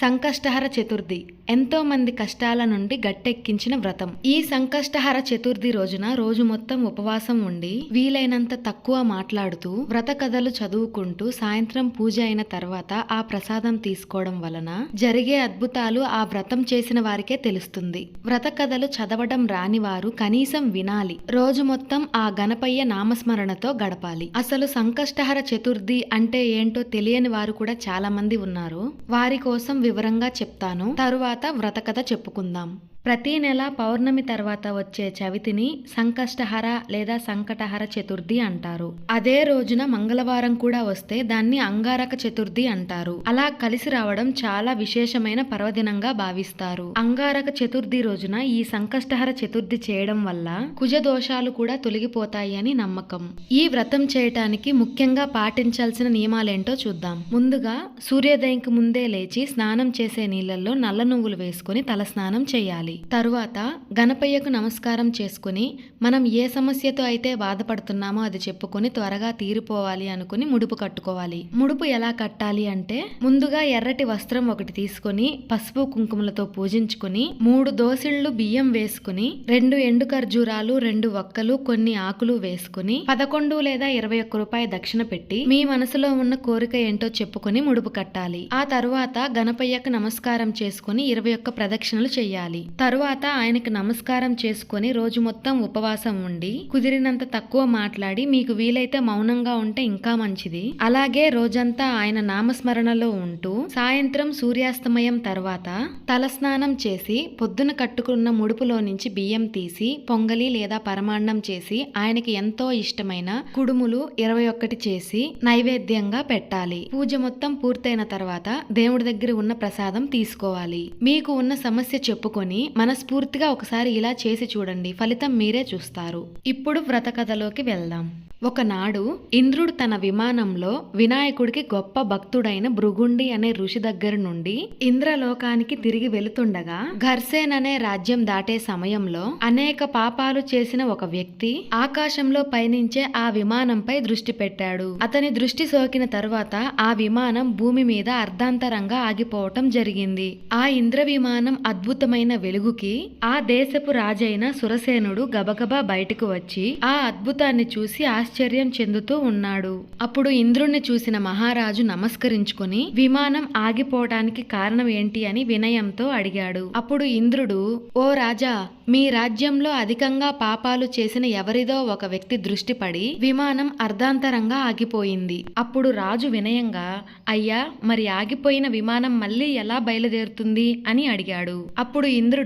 సంకష్టహర చతుర్థి. ఎంతో మంది కష్టాల నుండి గట్టెక్కించిన వ్రతం. ఈ సంకష్టహర చతుర్థి రోజున రోజు మొత్తం ఉపవాసం ఉండి వీలైనంత తక్కువ మాట్లాడుతూ వ్రత కథలు చదువుకుంటూ సాయంత్రం పూజ అయిన తర్వాత ఆ ప్రసాదం తీసుకోవడం వలన జరిగే అద్భుతాలు ఆ వ్రతం చేసిన వారికే తెలుస్తుంది. వ్రత కథలు చదవడం రాని వారు కనీసం వినాలి. రోజు మొత్తం ఆ గణపయ్య నామస్మరణతో గడపాలి. అసలు సంకష్టహర చతుర్థి అంటే ఏంటో తెలియని వారు కూడా చాలా మంది ఉన్నారు. వారి కోసం వివరంగా చెప్తాను. తరువాత వ్రత కథ చెప్పుకుందాం. ప్రతి నెల పౌర్ణమి తర్వాత వచ్చే చవితిని సంకష్టహర లేదా సంకటహర చతుర్థి అంటారు. అదే రోజున మంగళవారం కూడా వస్తే దాన్ని అంగారక చతుర్థి అంటారు. అలా కలిసి రావడం చాలా విశేషమైన పర్వదినంగా భావిస్తారు. అంగారక చతుర్థి రోజున ఈ సంకష్టహర చతుర్థి చేయడం వల్ల కుజ దోషాలు కూడా తొలగిపోతాయి అని నమ్మకం. ఈ వ్రతం చేయటానికి ముఖ్యంగా పాటించాల్సిన నియమాలేంటో చూద్దాం. ముందుగా సూర్యోదయంకి ముందే లేచి స్నానం చేసే నీళ్ళల్లో నల్ల నువ్వులు వేసుకుని తల స్నానం చేయాలి. తరువాత గణపయ్యకు నమస్కారం చేసుకుని మనం ఏ సమస్యతో అయితే బాధపడుతున్నామో అది చెప్పుకొని త్వరగా తీరిపోవాలి అనుకుని ముడుపు కట్టుకోవాలి. ముడుపు ఎలా కట్టాలి అంటే ముందుగా ఎర్రటి వస్త్రం ఒకటి తీసుకొని పసుపు కుంకుమలతో పూజించుకుని మూడు దోసిళ్ళు బియ్యం వేసుకుని రెండు ఎండు ఖర్జూరాలు రెండు వక్కలు కొన్ని ఆకులు వేసుకుని పదకొండు లేదా ఇరవై ఒక్క రూపాయి దక్షిణ పెట్టి మీ మనసులో ఉన్న కోరిక ఏంటో చెప్పుకొని ముడుపు కట్టాలి. ఆ తరువాత గణపయ్యకు నమస్కారం చేసుకుని ఇరవై ఒక్క ప్రదక్షిణలు చేయాలి తరువాత ఆయనకి నమస్కారం చేసుకుని రోజు మొత్తం ఉపవాసం ఉండి కుదిరినంత తక్కువ మాట్లాడి మీకు వీలైతే మౌనంగా ఉంటే ఇంకా మంచిది. అలాగే రోజంతా ఆయన నామస్మరణలో ఉంటూ సాయంత్రం సూర్యాస్తమయం తర్వాత తలస్నానం చేసి పొద్దున కట్టుకున్న ముడుపులో నుంచి బియ్యం తీసి పొంగలి లేదా పరమాన్నం చేసి ఆయనకి ఎంతో ఇష్టమైన కుడుములు ఇరవై ఒక్కటి చేసి నైవేద్యంగా పెట్టాలి. పూజ మొత్తం పూర్తయిన తర్వాత దేవుడి దగ్గర ఉన్న ప్రసాదం తీసుకోవాలి. మీకు ఉన్న సమస్య చెప్పుకొని మనస్ఫూర్తిగా ఒకసారి ఇలా చేసి చూడండి. ఫలితం మీరే చూస్తారు. ఇప్పుడు వ్రత కథలోకి వెళ్దాం. ఒకనాడు ఇంద్రుడు తన విమానంలో వినాయకుడికి గొప్ప భక్తుడైన భృగుండి అనే ఋషి దగ్గర నుండి ఇంద్రలోకానికి తిరిగి వెళుతుండగా ఘర్సేన్ అనే రాజ్యం దాటే సమయంలో అనేక పాపాలు చేసిన ఒక వ్యక్తి ఆకాశంలో పయనించే ఆ విమానంపై దృష్టి పెట్టాడు. అతని దృష్టి సోకిన తరువాత ఆ విమానం భూమి మీద అర్ధాంతరంగా ఆగిపోవటం జరిగింది. ఆ ఇంద్ర విమానం అద్భుతమైన వెలు వెలుగుకి ఆ దేశపు రాజైన సురసేనుడు గబగబా బయటకు వచ్చి ఆ అద్భుతాన్ని చూసి ఆశ్చర్యం చెందుతూ ఉన్నాడు. అప్పుడు ఇంద్రుణ్ణి చూసిన మహారాజు నమస్కరించుకుని విమానం ఆగిపోవటానికి కారణం ఏంటి అని వినయంతో అడిగాడు. అప్పుడు ఇంద్రుడు ఓ రాజా మీ రాజ్యంలో అధికంగా పాపాలు చేసిన ఎవరిదో ఒక వ్యక్తి దృష్టి పడి విమానం అర్ధాంతరంగా ఆగిపోయింది. అప్పుడు రాజు వినయంగా అయ్యా మరి ఆగిపోయిన విమానం మళ్ళీ ఎలా బయలుదేరుతుంది? అని అడిగాడు. అప్పుడు ఇంద్రుడు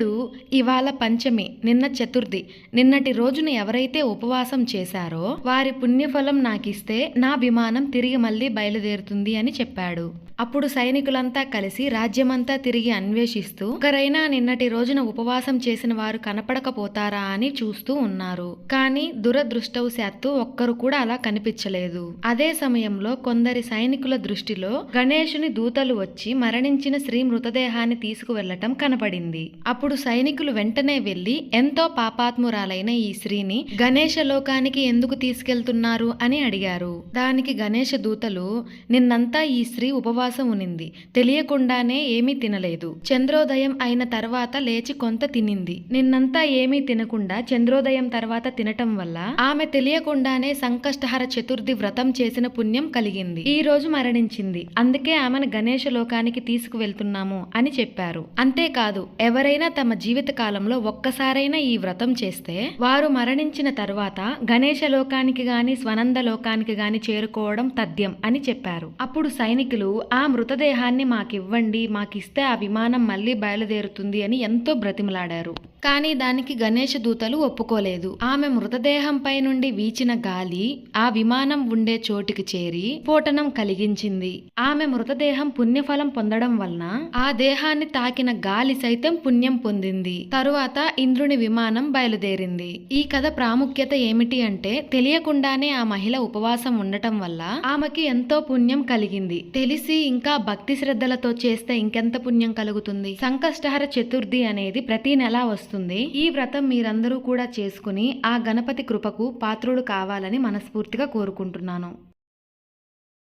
ఇవాళ పంచమి నిన్న చతుర్థి. నిన్నటి రోజున ఎవరైతే ఉపవాసం చేశారో వారి పుణ్యఫలం నాకిస్తే నా విమానం తిరిగి మళ్ళీ బయలుదేరుతుంది అని చెప్పాడు. అప్పుడు సైనికులంతా కలిసి రాజ్యమంతా తిరిగి అన్వేషిస్తూ ఒకరైనా నిన్నటి రోజున ఉపవాసం చేసిన వారు కనపడకపోతారా? అని చూస్తూ ఉన్నారు. కానీ దురదృష్టవశాత్తు ఒక్కరు కూడా అలా కనిపించలేదు. అదే సమయంలో కొందరి సైనికుల దృష్టిలో గణేశుని దూతలు వచ్చి మరణించిన స్త్రీ మృతదేహాన్ని తీసుకువెళ్ళటం కనపడింది. అప్పుడు సైనికులు వెంటనే వెళ్ళి ఎంతో పాపాత్మురాలైన ఈ స్త్రీని గణేశ లోకానికి ఎందుకు తీసుకెళ్తున్నారు అని అడిగారు. దానికి గణేష దూతలు నిన్నంతా ఈ స్త్రీ ఉపవాసం ఉనింది. తెలియకుండానే ఏమీ తినలేదు. చంద్రోదయం అయిన తర్వాత లేచి కొంత తినింది. నిన్నంతా ఏమీ తినకుండా చంద్రోదయం తర్వాత తినటం వల్ల ఆమె తెలియకుండానే సంకష్టహర చతుర్థి వ్రతం చేసిన పుణ్యం కలిగింది. ఈ రోజు మరణించింది. అందుకే ఆమెను గణేష లోకానికి తీసుకువెళ్తున్నాము అని చెప్పారు. అంతేకాదు ఎవరైనా తమ జీవిత కాలంలో ఒక్కసారైనా ఈ వ్రతం చేస్తే వారు మరణించిన తర్వాత గణేశ లోకానికి గాని స్వనంద లోకానికి గాని చేరుకోవడం తథ్యం అని చెప్పారు. అప్పుడు సైనికులు ఆ మృతదేహాన్ని మాకివ్వండి మాకిస్తే ఆ విమానం మళ్ళీ బయలుదేరుతుంది అని ఎంతో బ్రతిమలాడారు. కానీ దానికి గణేష దూతలు ఒప్పుకోలేదు. ఆమె మృతదేహంపై నుండి వీచిన గాలి ఆ విమానం ఉండే చోటికి చేరి స్ఫోటనం కలిగించింది. ఆమె మృతదేహం పుణ్యఫలం పొందడం వలన ఆ దేహాన్ని తాకిన గాలి సైతం పుణ్యం పొందింది. తరువాత ఇంద్రుని విమానం బయలుదేరింది. ఈ కథ ప్రాముఖ్యత ఏమిటి అంటే తెలియకుండానే ఆ మహిళ ఉపవాసం ఉండటం వల్ల ఆమెకి ఎంతో పుణ్యం కలిగింది. తెలిసి ఇంకా భక్తి శ్రద్ధలతో చేస్తే ఇంకెంత పుణ్యం కలుగుతుంది? సంకష్టహర చతుర్థి అనేది ప్రతి నెలా వస్తుంది. వస్తుంది ఈ వ్రతం మీరందరూ కూడా చేసుకుని ఆ గణపతి కృపకు పాత్రుడు కావాలని మనస్ఫూర్తిగా కోరుకుంటున్నాను.